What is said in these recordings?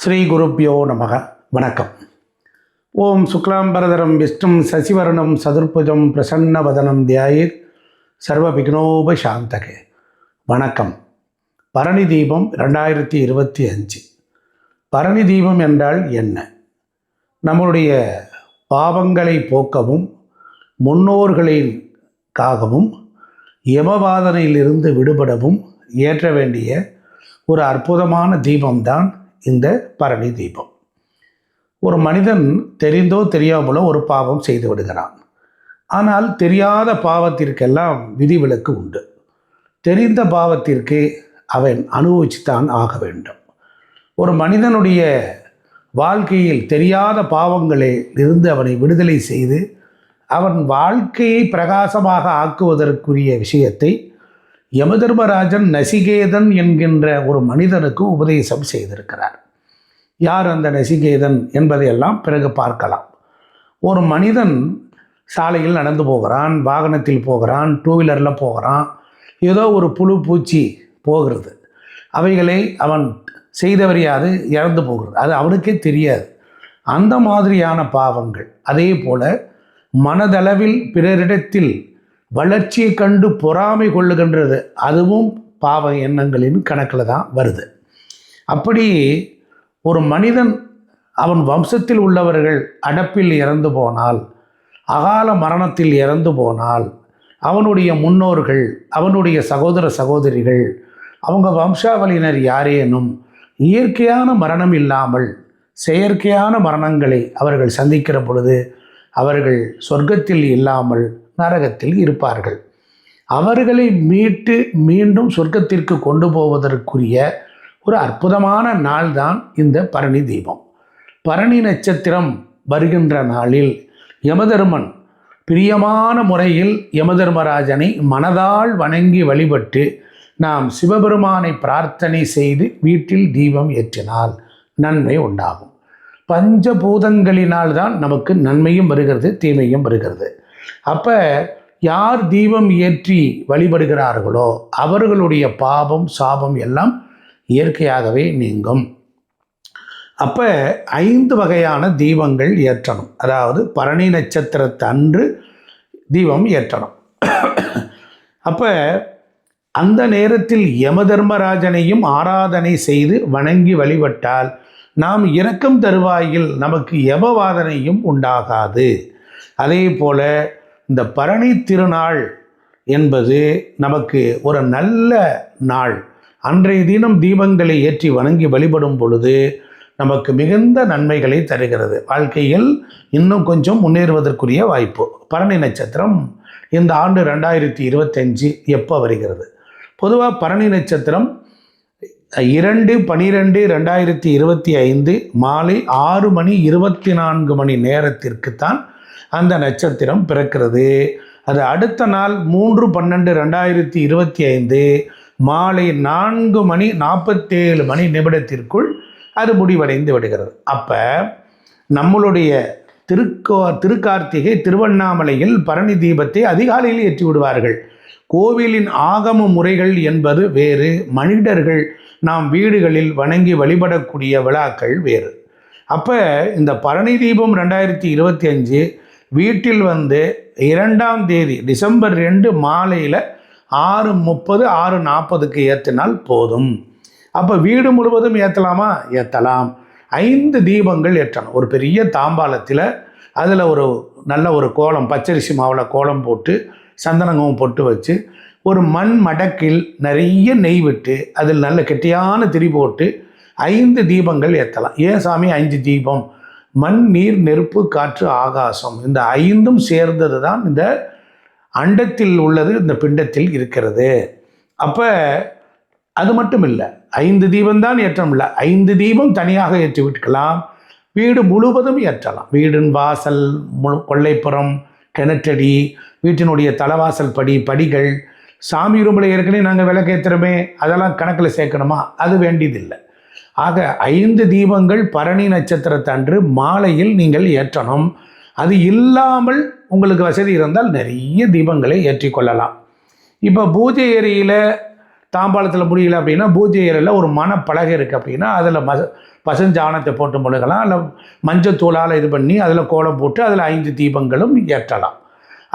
ஸ்ரீ குருப்பியோ நமக. வணக்கம். ஓம் சுக்லாம்பரதரம் விஷ்ணும் சசிவரணம் சதுர்புஜம் பிரசன்னவதனம் தியாயிர் சர்வவிக்னோபசாந்தகே. வணக்கம். பரணி தீபம் ரெண்டாயிரத்தி இருபத்தி அஞ்சு. பரணி தீபம் என்றால் என்ன? நம்மளுடைய பாவங்களை போக்கவும் முன்னோர்களின்காகவும் யமவாதனையிலிருந்து விடுபடவும் ஏற்ற வேண்டிய ஒரு அற்புதமான தீபம்தான் இந்த பரணி தீபம். ஒரு மனிதன் தெரிந்தோ தெரியாமலோ ஒரு பாவம் செய்து விடுகிறான். ஆனால் தெரியாத பாவத்திற்கெல்லாம் விதிவிலக்கு உண்டு. தெரிந்த பாவத்திற்கு அவன் அனுபவிச்சுத்தான் ஆக வேண்டும். ஒரு மனிதனுடைய வாழ்க்கையில் தெரியாத பாவங்களில் இருந்து அவனை விடுதலை செய்து அவன் வாழ்க்கையை பிரகாசமாக ஆக்குவதற்குரிய விஷயத்தை யமதர்மராஜன் நசிகேதன் என்கின்ற ஒரு மனிதனுக்கு உபதேசம் செய்திருக்கிறார். யார் அந்த நசிகேதன் என்பதையெல்லாம் பிறகு பார்க்கலாம். ஒரு மனிதன் சாலையில் நடந்து போகிறான் வாகனத்தில் போகிறான் டூ வீலரில் போகிறான் ஏதோ ஒரு புழு பூச்சி போகிறது. அவைகளை அவன் செய்தவறியாது இறந்து போகிறது. அது அவனுக்கே தெரியாது. அந்த மாதிரியான பாவங்கள். அதே போல மனதளவில் பிறரிடத்தில் வளர்ச்சியை கண்டு பொறாமை கொள்ளுகின்றது. அதுவும் பாவ எண்ணங்களின் கணக்கில் தான் வருது. அப்படி ஒரு மனிதன் அவன் வம்சத்தில் உள்ளவர்கள் அடப்பில் இறந்து போனால் அகால மரணத்தில் இறந்து போனால் அவனுடைய முன்னோர்கள் அவனுடைய சகோதர சகோதரிகள் அவங்க வம்சாவளியினர் யாரேனும் இயற்கையான மரணம் இல்லாமல் செயற்கையான மரணங்களை அவர்கள் சந்திக்கிற பொழுது அவர்கள் சொர்க்கத்தில் இல்லாமல் நரகத்தில் இருப்பார்கள். அவர்களை மீட்டு மீண்டும் சொர்க்கத்திற்கு கொண்டு போவதற்குரிய ஒரு அற்புதமான நாள்தான் இந்த பரணி தீபம். பரணி நட்சத்திரம் வருகின்ற நாளில் யமதர்மன் பிரியமான முறையில் யமதர்மராஜனை மனதால் வணங்கி வழிபட்டு நாம் சிவபெருமானை பிரார்த்தனை செய்து வீட்டில் தீபம் ஏற்றினால் நன்மை உண்டாகும். பஞ்சபூதங்களினால் தான் நமக்கு நன்மையும் வருகிறது தீமையும் வருகிறது. அப்போ யார் தீபம் ஏற்றி வழிபடுகிறார்களோ அவர்களுடைய பாபம் சாபம் எல்லாம் இயற்கையாகவே நீங்கும். அப்போ ஐந்து வகையான தீபங்கள் ஏற்றணும். அதாவது பரணி நட்சத்திரத்து அன்று தீபம் ஏற்றணும். அப்போ அந்த நேரத்தில் யமதர்மராஜனையும் ஆராதனை செய்து வணங்கி வழிபட்டால் நாம் இணக்கம் தருவாயில் நமக்கு யமவாதனையும் உண்டாகாது. அதே போல இந்த பரணி திருநாள் என்பது நமக்கு ஒரு நல்ல நாள். அன்றைய தினம் தீபங்களை ஏற்றி வணங்கி வழிபடும் பொழுது நமக்கு மிகுந்த நன்மைகளை தருகிறது. வாழ்க்கையில் இன்னும் கொஞ்சம் முன்னேறுவதற்குரிய வாய்ப்பு. பரணி நட்சத்திரம் இந்த ஆண்டு ரெண்டாயிரத்தி இருபத்தஞ்சு எப்போ வருகிறது? பொதுவாக பரணி நட்சத்திரம் இரண்டு பனிரெண்டு ரெண்டாயிரத்தி இருபத்தி ஐந்து மாலை ஆறு மணி இருபத்தி நான்கு மணி நேரத்திற்குத்தான் அந்த நட்சத்திரம் பிறக்கிறது. அது அடுத்த நாள் மூன்று பன்னெண்டு ரெண்டாயிரத்தி இருபத்தி ஐந்து மாலை நான்கு மணி நாற்பத்தேழு மணி நிமிடத்திற்குள் அது முடிவடைந்து விடுகிறது. அப்போ நம்மளுடைய திருக்கோ திருக்கார்த்திகை திருவண்ணாமலையில் பரணி தீபத்தை அதிகாலையில் ஏற்றி விடுவார்கள். கோவிலின் ஆகம முறைகள் என்பது வேறு மனிதர்கள் நாம் வீடுகளில் வணங்கி வழிபடக்கூடிய விழாக்கள் வேறு. அப்போ இந்த பரணி தீபம் ரெண்டாயிரத்தி இருபத்தி அஞ்சு வீட்டில் வந்து இரண்டாம் தேதி டிசம்பர் ரெண்டு மாலையில் ஆறு முப்பது ஆறு நாற்பதுக்கு ஏற்றினால் போதும். அப்போ வீடு முழுவதும் ஏற்றலாமா ஏற்றலாம் ஐந்து தீபங்கள் ஏற்றணும். ஒரு பெரிய தாம்பாலத்தில் அதில் ஒரு நல்ல ஒரு கோலம் பச்சரிசி மாவில் கோலம் போட்டு சந்தனங்கம் பொட்டு வச்சு ஒரு மண் மடக்கில் நிறைய நெய் விட்டு அதில் நல்ல கெட்டியான திரி போட்டு ஐந்து தீபங்கள் ஏற்றலாம் ஏன் சாமி? ஐந்து தீபம். மண் நீர் நெருப்பு காற்று ஆகாசம். இந்த ஐந்தும் சேர்ந்தது தான் இந்த அண்டத்தில் உள்ளது இந்த பிண்டத்தில் இருக்கிறது. அப்போ அது மட்டும் இல்லை ஐந்து தீபம்தான் ஏற்றம் இல்லை. ஐந்து தீபம் தனியாக ஏற்றி விட்டுக்கலாம். வீடு முழுவதும் ஏற்றலாம். வீடின் வாசல் முழு கொள்ளைப்புறம் கிணற்றடி வீட்டினுடைய தலைவாசல் படி படிகள். சாமி ரூமில் ஏற்கனவே நாங்கள் விளக்கேற்றுறோமே அதெல்லாம் கணக்கில் சேர்க்கணுமா? அது வேண்டியதில்லை. ஆக ஐந்து தீபங்கள் பரணி நட்சத்திரத்தன்று மாலையில் நீங்கள் ஏற்றணும். அது இல்லாமல் உங்களுக்கு வசதி இருந்தால் நிறைய தீபங்களை ஏற்றிக்கொள்ளலாம் இப்போ பூஜை ஏரியில் தாம்பாளத்தில் முடியல அப்படின்னா பூஜை ஏரியில் ஒரு மணப்பலகை இருக்குது அப்படின்னா அதில் மச பசஞ்சாணத்தை போட்டு முழுகலாம். இல்லை மஞ்சத்தூளால் இது பண்ணி அதில் கோலம் போட்டு அதில் ஐந்து தீபங்களும் ஏற்றலாம்.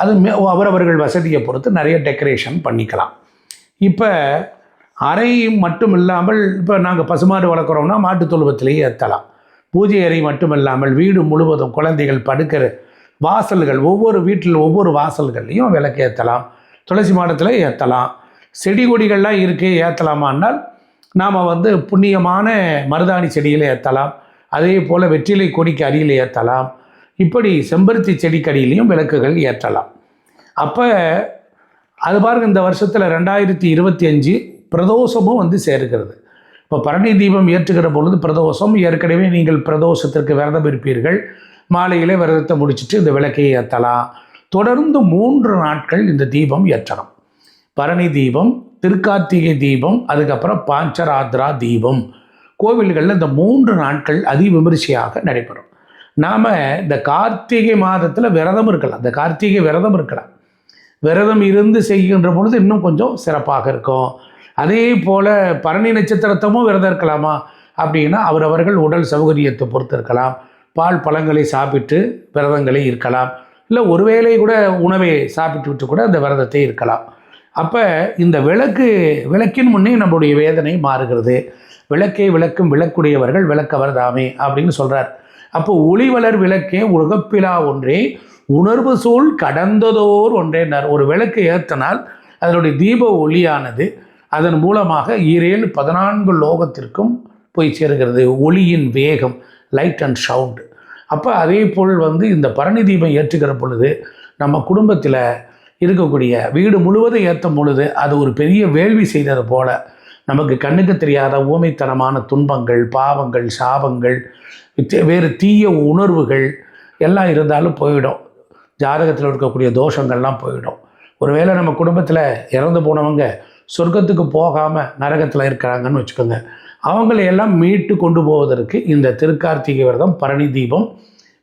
அது மே அவரவர்கள் வசதியை பொறுத்து நிறைய டெக்கரேஷன் பண்ணிக்கலாம். இப்போ அறை மட்டும் இல்லாமல் இப்போ நாங்கள் பசுமாடு வளர்க்குறோம்னா மாட்டுத் தொழுவத்திலேயே ஏற்றலாம். பூஜை அறை மட்டும் இல்லாமல் வீடு முழுவதும் குழந்தைகள் படுக்கிற வாசல்கள் ஒவ்வொரு வீட்டில் ஒவ்வொரு வாசல்கள்லையும் விளக்கு ஏற்றலாம் துளசி மாடத்தில் ஏற்றலாம். செடி கொடிகள்லாம் இருக்குது ஏற்றலாமான்னால் நாம் வந்து புண்ணியமான மருதாணி செடியில் ஏற்றலாம். அதே போல் வெற்றிலை கொடிக்கு அடியில் ஏற்றலாம். இப்படி செம்பருத்தி செடிக்கடியிலையும் விளக்குகள் ஏற்றலாம். அப்போ அது பாருங்க இந்த வருஷத்தில் ரெண்டாயிரத்தி இருபத்தி அஞ்சு பிரதோஷமும் வந்து சேர்க்கிறது இப்போ பரணி தீபம் ஏற்றுகிற பொழுது பிரதோஷம் ஏற்கனவே நீங்கள் பிரதோஷத்திற்கு விரதம் இருப்பீர்கள். மாலையிலே விரதத்தை முடிச்சுட்டு இந்த விளக்கை ஏற்றலாம் தொடர்ந்து மூன்று நாட்கள் இந்த தீபம் ஏற்றணும். பரணி தீபம் திருக்கார்த்திகை தீபம் அதுக்கப்புறம் பாஞ்சராத்ரா தீபம். கோவில்களில் இந்த மூன்று நாட்கள் அதிவிமரிசையாக நடைபெறும். நாம் இந்த கார்த்திகை மாதத்தில் விரதம் இருக்கலாம். இந்த கார்த்திகை விரதம் இருக்கலாம். விரதம் இருந்து செய்கின்ற பொழுது இன்னும் கொஞ்சம் சிறப்பாக இருக்கும். அதே போல் பரணி நட்சத்திரத்தமும் விரதம் இருக்கலாமா அப்படின்னா அவரவர்கள் உடல் சௌகரியத்தை பொறுத்து இருக்கலாம் பால் பழங்களை சாப்பிட்டு விரதங்களை இருக்கலாம். இல்லை ஒருவேளை கூட உணவை சாப்பிட்டு விட்டு கூட அந்த விரதத்தை இருக்கலாம். அப்போ இந்த விளக்கு விளக்கின் முன்னே நம்முடைய வேதனை மாறுகிறது. விளக்கை விளக்கும் விளக்குடையவர்கள் விளக்கவர் தாமே அப்படின்னு சொல்கிறார் அப்போ ஒளி வளர் விளக்கே உலகப்பிலா ஒன்றே உணர்வு சூழ் கடந்ததோர் ஒன்றேனார் ஒரு விளக்கு ஏற்றினால் அதனுடைய தீப ஒளியானது அதன் மூலமாக ஈரேழு பதினான்கு லோகத்திற்கும் போய் சேருகிறது. ஒளியின் வேகம் லைட் அண்ட் சவுண்டு அப்போ அதே போல் வந்து இந்த பரணி தீபம் ஏற்றுகிற பொழுது நம்ம குடும்பத்தில் இருக்கக்கூடிய வீடு முழுவதும் ஏற்றும் பொழுது அது ஒரு பெரிய வேள்வி செய்தது போல் நமக்கு கண்ணுக்கு தெரியாத ஊமைத்தனமான துன்பங்கள் பாவங்கள் சாபங்கள் வேறு தீய உணர்வுகள் எல்லாம் இருந்தாலும் போயிடும். ஜாதகத்தில் இருக்கக்கூடிய தோஷங்கள்லாம் போயிடும். ஒருவேளை நம்ம குடும்பத்தில் இறந்து போனவங்க சொர்க்கத்துக்கு போகாமல் நரகத்தில் இருக்கிறாங்கன்னு வச்சுக்கோங்க. அவங்களையெல்லாம் மீட்டு கொண்டு போவதற்கு இந்த திருக்கார்த்திகை விரதம் பரணி தீபம்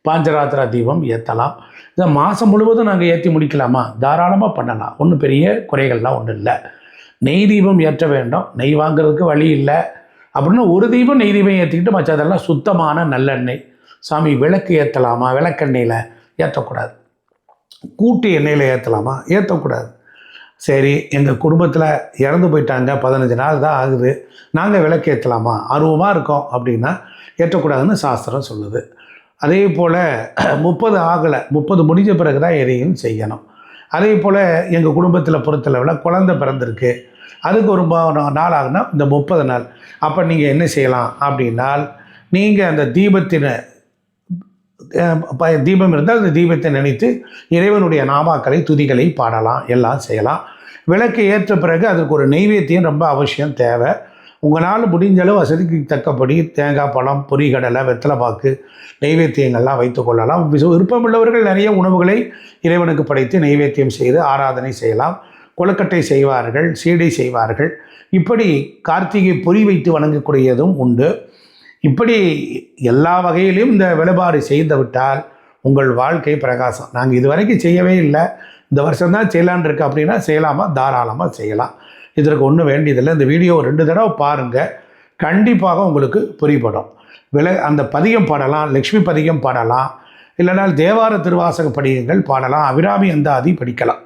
பாஞ்சராத்திரா தீபம் ஏற்றலாம் இந்த மாதம் முழுவதும் நாங்கள் ஏற்றி முடிக்கலாமா? தாராளமாக பண்ணலாம். ஒன்றும் பெரிய குறைகள்லாம் ஒன்றும் இல்லை. நெய் தீபம் ஏற்ற வேண்டும். நெய் வாங்குறதுக்கு வழி இல்லை. அப்படின்னா ஒரு தீபம் நெய் தீபம் ஏற்றிக்கிட்டு மற்றதெல்லாம் சுத்தமான நல்லெண்ணெய். சாமி விளக்கு ஏற்றலாமா விளக்கெண்ணெயில் ஏற்றக்கூடாது கூட்டு எண்ணெயில் ஏற்றலாமா ஏற்றக்கூடாது சரி எங்கள் குடும்பத்தில் இறந்து போயிட்டாங்க பதினஞ்சு நாள் தான் ஆகுது. நாங்கள் விளக்கு ஏற்றலாமா ஆர்வமாக இருக்கோம் அப்படின்னா ஏற்றக்கூடாதுன்னு சாஸ்திரம் சொல்லுது. அதே போல் முப்பது ஆகலை முப்பது முடிஞ்ச பிறகு தான் எதையும் செய்யணும். அதே போல் எங்கள் குடும்பத்தில் பொறுத்தளவில் குழந்தை பிறந்திருக்கு. அதுக்கு ஒரு நாள் ஆகுனா இந்த முப்பது நாள். அப்போ நீங்கள் என்ன செய்யலாம் அப்படின்னால் நீங்கள் அந்த தீபத்தினை தீபம் இருந்தால் அந்த தீபத்தை நினைத்து இறைவனுடைய நாமாக்களை துதிகளை பாடலாம் எல்லாம் செய்யலாம். விளக்கு ஏற்ற பிறகு அதுக்கு ஒரு நெய்வேத்தியம் ரொம்ப அவசியம் தேவை. உங்களால் முடிஞ்சளவு வசதிக்கு தக்கப்படி தேங்காய் பழம் பொரிகடலை வெத்தலைப்பாக்கு நெய்வேத்தியங்கள்லாம் வைத்து கொள்ளலாம். விருப்பமுள்ளவர்கள் நிறைய உணவுகளை இறைவனுக்கு படைத்து நெய்வேத்தியம் செய்து ஆராதனை செய்யலாம். கொழுக்கட்டை செய்வார்கள் சீடை செய்வார்கள். இப்படி கார்த்திகை பொறி வைத்து வணங்கக்கூடியதும் உண்டு. இப்படி எல்லா வகையிலும் இந்த வழிபாடு செய்து விட்டால் உங்கள் வாழ்க்கை பிரகாசம். நாங்கள் இது வரைக்கும் செய்யவே இல்லை. இந்த வருஷம் தான் செய்யலான் இருக்கு அப்படின்னா செய்யலாமா? தாராளமாக செய்யலாம். இதற்கு ஒன்றும் வேண்டியதில்லை. இந்த வீடியோ ரெண்டு தடவை பாருங்கள் கண்டிப்பாக உங்களுக்கு புரியப்படும் விலை அந்த பதிகம் பாடலாம் லக்ஷ்மி பதிகம் பாடலாம் இல்லைனால் தேவார திருவாசக படிகங்கள் பாடலாம் அபிராமி அந்தாதி படிக்கலாம்.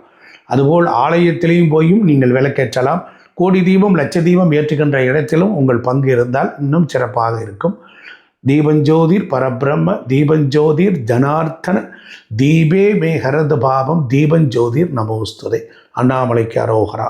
அதுபோல் ஆலயத்திலையும் போயும் நீங்கள் விளக்கேற்றலாம். கோடி தீபம் லட்ச தீபம் ஏற்றுகின்ற இடத்திலும் உங்கள் பங்கு இருந்தால் இன்னும் சிறப்பாக இருக்கும். தீபஞ்சோதிர் பரபிரம்ம தீபஞ்சோதிர் ஜனார்த்தன தீபே மே ஹரத பாவம் தீபஞ்சோதிர் நமோஸ்துதை. அண்ணாமலைக்கு அரோகரா.